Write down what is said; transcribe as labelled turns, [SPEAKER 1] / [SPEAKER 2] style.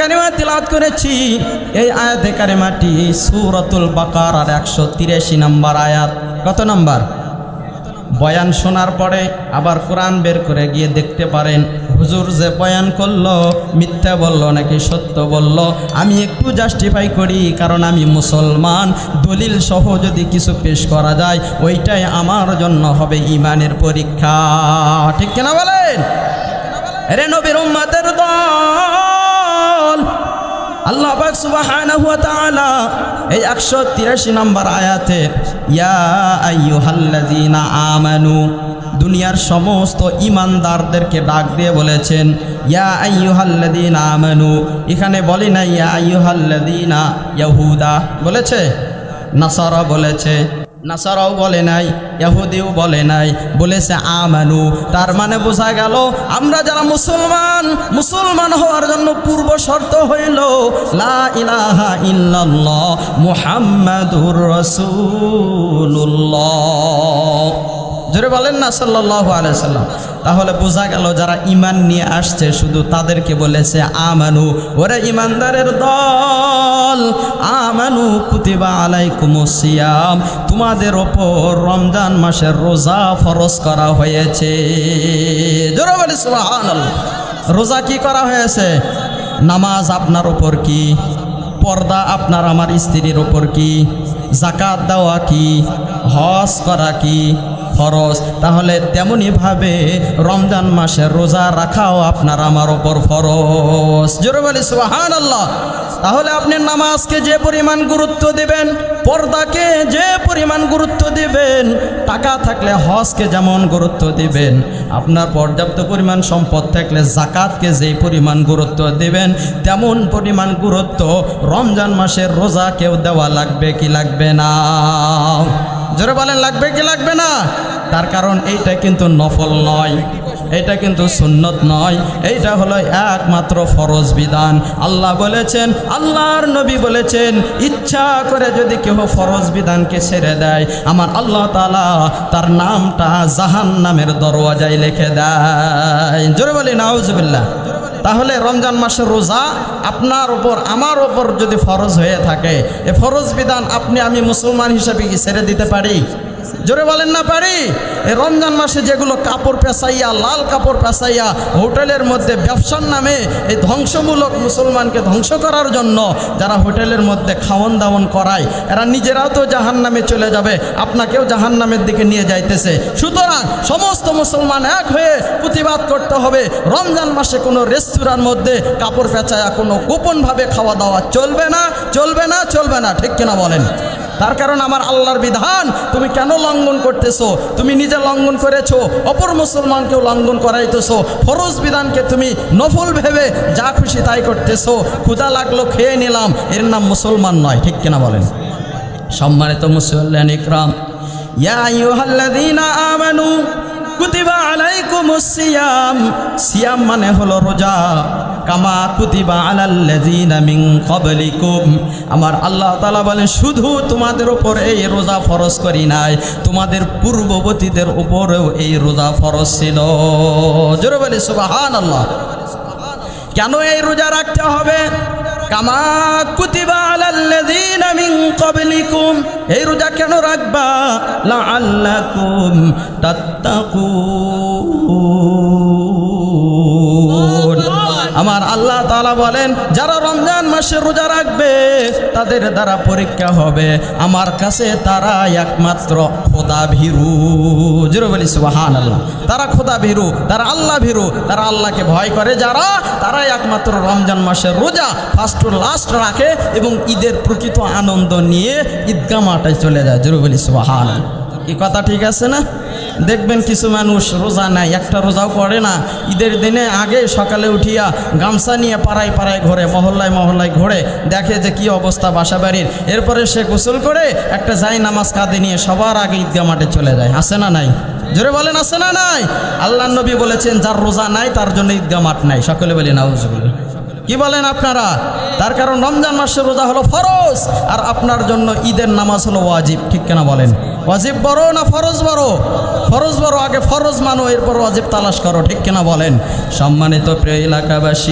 [SPEAKER 1] কারিমা তিলাওয়াত করেছি। এই আয়াতে কারিমাটি সুরতুল বাকার আর একশো তিরাশি নম্বর আয়াত। কত নম্বর? বয়ান শোনার পরে আবার কোরআন বের করে গিয়ে দেখতে পারেন, হুজুর যে বয়ান করল, মিথ্যা বলল নাকি সত্য বলল, আমি একটু জাস্টিফাই করি, কারণ আমি মুসলমান, দলিল সহ যদি কিছু পেশ করা যায়, ওইটাই আমার জন্য হবে ইমানের পরীক্ষা। ঠিক কিনা বলেন? রে নবীর আল্লাহ পাক সুবহানাহু ওয়া তাআলা এই 183 নম্বর আয়াতে, ইয়া আইয়ুহাল্লাযিনা আমানু, দুনিয়ার সমস্ত ইমানদারদেরকে ডাক দিয়ে বলেছেন, ইয়া আইয়ুহাল্লাযীনা আমানু, এখানে বলি না ইয়া আইয়ুহাল্লাযীনা ইয়াহুদা, বলেছে? নাসারা বলেছে। নাসারাও বলে নাই, ইয়াহুদিও বলে নাই, বলেছে আমানু। তার মানে বোঝা গেল, আমরা যারা মুসলমান মুসলমান হওয়ার জন্য পূর্ব শর্ত হইল, লা ইলাহা ইল্লাল্লাহ মুহাম্মাদুর রাসূলুল্লাহ। জোরে বলেন না, সাল্লাল্লাহু আলাইহি সাল্লাম। তাহলে বোঝা গেল যারা ইমান নিয়ে আসছে, শুধু তাদেরকে বলেছে, আমানু। ওরে ইমানদারের দল, আমানু কুতিবা আলাই সিয়াম। তোমাদের ওপর রমজান মাসের রোজা ফরজ করা হয়েছে। জোরে বলে রোজা কি করা হয়েছে? নামাজ আপনার ওপর কি? পর্দা আপনার আমার স্ত্রীর ওপর কি? জাকাত দেওয়া কি? হজ করা কি? ফরজ। তাহলে তেমনইভাবে রমজান মাসে রোজা রাখাও আপনার আমার ওপর ফরজ। জোরে বলি সুহান আল্লাহ তাহলে আপনি নামাজকে যে পরিমাণ গুরুত্ব দিবেন, পর্দাকে যে পরিমাণ গুরুত্ব দিবেন, টাকা থাকলে হজকে যেমন গুরুত্ব দিবেন, আপনার পর্যাপ্ত পরিমাণ সম্পদ থাকলে জাকাতকে যেই পরিমাণ গুরুত্ব দিবেন, তেমন পরিমাণ গুরুত্ব রমজান মাসের রোজাকেও দেওয়া লাগবে কি লাগবে না? জোরে বলেন, লাগবে কি লাগবে না? তার কারণ এইটা কিন্তু নফল নয় এটা কিন্তু সুন্নত নয়, এইটা হলো একমাত্র ফরজ বিধান। আল্লাহ বলেছেন, আল্লাহর নবী বলেছেন, ইচ্ছা করে যদি কেউ ফরজ বিধানকে ছেড়ে দেয়, আমার আল্লাহ তালা তার নামটা জাহান নামের দরওয়াজায় লিখে দেয়। জোরে বলি নাউজবিল্লা তাহলে রমজান মাসের রোজা আপনার ওপর আমার ওপর যদি ফরজ হয়ে থাকে, এ ফরজ বিধান আপনি আমি মুসলমান হিসাবে কি ছেড়ে দিতে পারি? জোরে বলেন না পারি? রমজান মাসে যেগুলো কাপড় পেঁচাইয়া, লাল কাপড় পেঁচাইয়া হোটেলের মধ্যে ব্যবসার নামে এই ধ্বংসমূলক মুসলমানকে ধ্বংস করার জন্য যারা হোটেলের মধ্যে খাওয়ন দাওয়ন করায়, এরা নিজেরাও তো জাহান নামে চলে যাবে, আপনাকেও জাহান নামের দিকে নিয়ে যাইতেছে। সুতরাং সমস্ত মুসলমান এক হয়ে প্রতিবাদ করতে হবে, রমজান মাসে কোনো রেস্তোরাঁর মধ্যে কাপড় পেঁচায়া কোনো গোপনভাবে খাওয়া দাওয়া চলবে না চলবে না চলবে না। ঠিক কিনা বলেন? তার কারণ আমার আল্লাহর বিধান। তুমি কেন লঙ্ঘন করতেছো? তুমি নিজে লঙ্ঘন করেছ, অপর মুসলমানকেও লঙ্ঘন করাইতেছো। ফরজ বিধানকে তুমি নফল ভেবে যা খুশি তাই করতেছো। ক্ষুদা লাগল, খেয়ে নিলাম। এর নাম মুসলমান নয়, ঠিক কিনা বলেন? সম্মানিত মুসল্লান ইকরাম, ইয়া আইয়ুহাল্লাযীনা আমানু কুতিবা সিয়াম। মানে রোজা। কামা আমার আল্লাহ বলেন, শুধু তোমাদের এই রোজা করি নাই। তোমাদের পূর্ববর্তীদের উপরেও এই রোজা ফরজ ছিল। জোরে বলি, সুবহানাল্লাহ। কেন এই রোজা রাখতে হবে? কামা কুতিবা আলাল্লাযীনা মিন ক্বাবলিকুম। এই রোজা কেন রাখবা? লাআল্লাকুম তাত্তাকুন। আল্লাহ তাআলা বলেন, যারা রমজান মাসে রোজা রাখবে, তাদের দ্বারা পরীক্ষা হবে। আমার কাছে তারা একমাত্র খোদা ভীরু। জোরে বলি সুবাহান আল্লাহ তারা খোদা ভীরু, তারা আল্লাহ ভীরু, তারা আল্লাহকে ভয় করে। যারা, তারাই একমাত্র রমজান মাসের রোজা ফার্স্ট টু লাস্ট রাখে এবং ঈদের প্রকৃত আনন্দ নিয়ে ঈদগা চলে যায়। জোরে বলি সুবাহান কি কথা ঠিক আছে না? দেখবেন কিছু মানুষ রোজা নেয়, একটা রোজাও পড়ে না। ঈদের দিনে আগে সকালে উঠিয়া গামছা নিয়ে পাড়ায় পাড়ায় ঘোরে, মহল্লায় মহল্লায় ঘোরে, দেখে যে কি অবস্থা বাসা বাড়ির এরপরে সে গোসল করে একটা যাই নামাজ কাঁদে নিয়ে সবার আগে ঈদগা মাঠে চলে যায়। আসে না নাই? জোরে বলেন আসে না নাই? আল্লাহ নবী বলেছেন, যার রোজা নাই, তার জন্য ঈদগা মাঠ নাই। সকলে বলি, নাউজুবিল্লাহ। কি বলেন আপনারা? তার কারণ রমজান মাসের রোজা হলো ফরজ, আর আপনার জন্য ঈদের নামাজ হলো ওয়াজিব, ঠিক কেনা বলেন? ওয়াজিব বড় না ফরজ বড়? ফরজ বড় আগে ফরজ মানো, এরপর ওয়াজিব তালাশ করো, ঠিক কেনা বলেন? সম্মানিত প্রিয় এলাকাবাসী